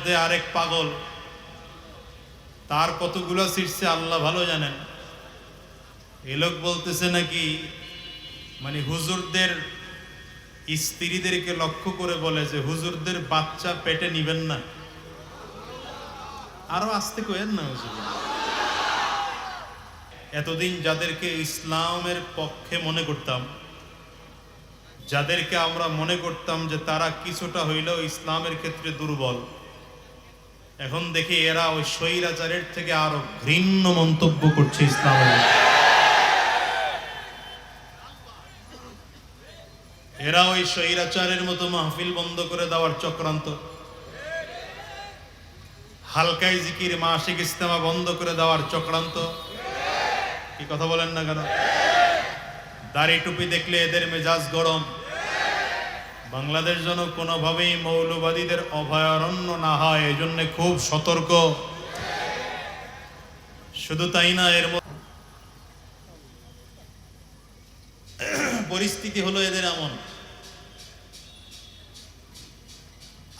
মধ্যে আরেক পাগল। তার কতগুলো ছিটছে আল্লাহ ভালো জানেন। এ লোক বলতেছে নাকি মানে হুজুরদের স্ত্রীদেরকে লক্ষ্য করে বলে যে হুজুরদের বাচ্চা পেটে নিবেন না। আরও আসতে কয়েন না হুজুর। এতদিন যাদেরকে ইসলামের পক্ষে মনে করতাম, যাদেরকে আমরা মনে করতাম যে তারা কিছুটা হইলেও ইসলামের ক্ষেত্রে দুর্বল। এখন দেখি এরা ওই স্বৈরাচারের থেকে আরও ঘৃণ্য মন্তব্য করছে ইসলাম। এরা ওই স্বৈরাচারের মতো মাহফিল বন্ধ করে দেওয়ার চক্রান্ত। হালকাই জিকির, মাসিক ইস্তেমা বন্ধ করে দেওয়ার চক্রান্ত। কি কথা বলেন না কেন? দাড়ি টুপি দেখলে এদের মেজাজ গরম। বাংলাদেশ যেন কোনোভাবেই মৌলবাদীদের অভয়ারণ্য না হয় এই জন্য খুব সতর্ক। শুধু তাই না, এর পরিস্থিতি হলো এদের এমন।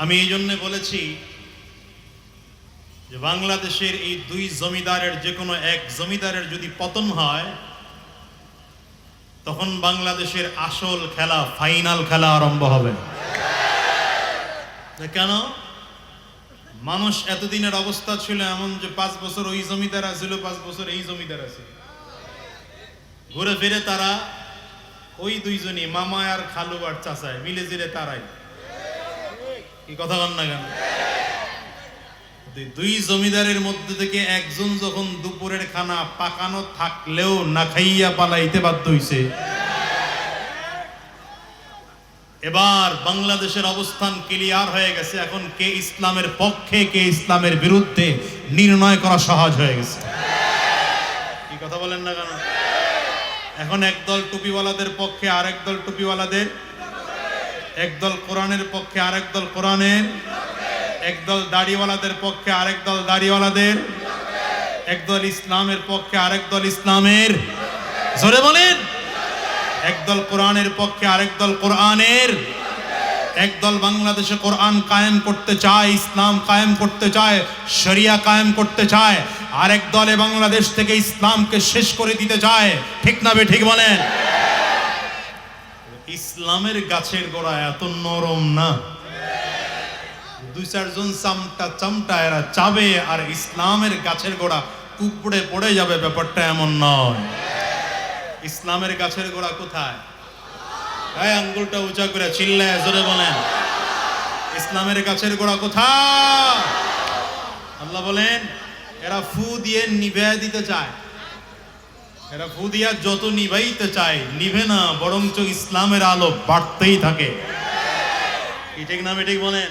আমি এই জন্য বলেছি যে বাংলাদেশের এই দুই জমিদারের যে কোনো এক জমিদারের যদি পতন হয় তখন বাংলাদেশের আসল খেলা, ফাইনাল খেলা আরম্ভ হবে। কেন? মানুষ এতদিনের অবস্থা ছিল এমন যে পাঁচ বছর ওই জমিদার আছিল, পাঁচ বছর এই জমিদার আছে ঘুরে ফিরে তারা ওই দুইজনই, মামা আর খালু আর চাচায় মিলে জিরে তারাই। কি কথা বল না কেন? দুই জমিদারের মধ্যে থেকে একজন যখন দুপুরের খানা পাকানো থাকলেও না খাইয়া পালাইতে বাধ্য হইছে। এবার বাংলাদেশের অবস্থান ক্লিয়ার হয়ে গেছে। এখন কে ইসলামের পক্ষে, কে ইসলামের বিরুদ্ধে নির্ণয় করা সহজ হয়ে গেছে। কি কথা বলেন না কেন? এখন একদল টুপিওয়ালাদের পক্ষে আরেক দল টুপিওয়ালাদের, একদল কোরআনের পক্ষে আরেক দল কোরআনের একদল দাড়িওয়ালাদের পক্ষে আরেক দল দাড়িওয়ালাদের। একদল ইসলামের পক্ষে আরেক দল ইসলামের। জোরে বলেন। একদল কোরআনের পক্ষে আরেক দল কোরআনের। একদল বাংলাদেশে কোরআন কায়েম করতে চায়, ইসলাম কায়েম করতে চায়, শরিয়া কায়েম করতে চায়, আরেক দলে বাংলাদেশ থেকে ইসলামকে শেষ করে দিতে চায়। ঠিক না বে ঠিক বলেন। ইসলামের গাছের গোড়া এত নরম না। দুই চারজন চামটা চামটা এরা চাবে আর ইসলামের গাছের গোড়া উপড়ে পড়ে যাবে, ব্যাপারটা এমন নয়। ইসলামের গাছের গোড়া কোথায়? গায়ে আঙ্গুলটা উঁচা করে চিল্লায় জোরে বলেন। ইসলামের গাছের গোড়া কোথায়? আল্লাহ বলেন, এরা ফু দিয়ে নিভে দিতে চায়। এরা ফু দিয়া যত নিভাইতে চায়, নিভে না, বরঞ্চ ইসলামের আলো বাড়তেই থাকে। কি ঠিক না ঠিক বলেন?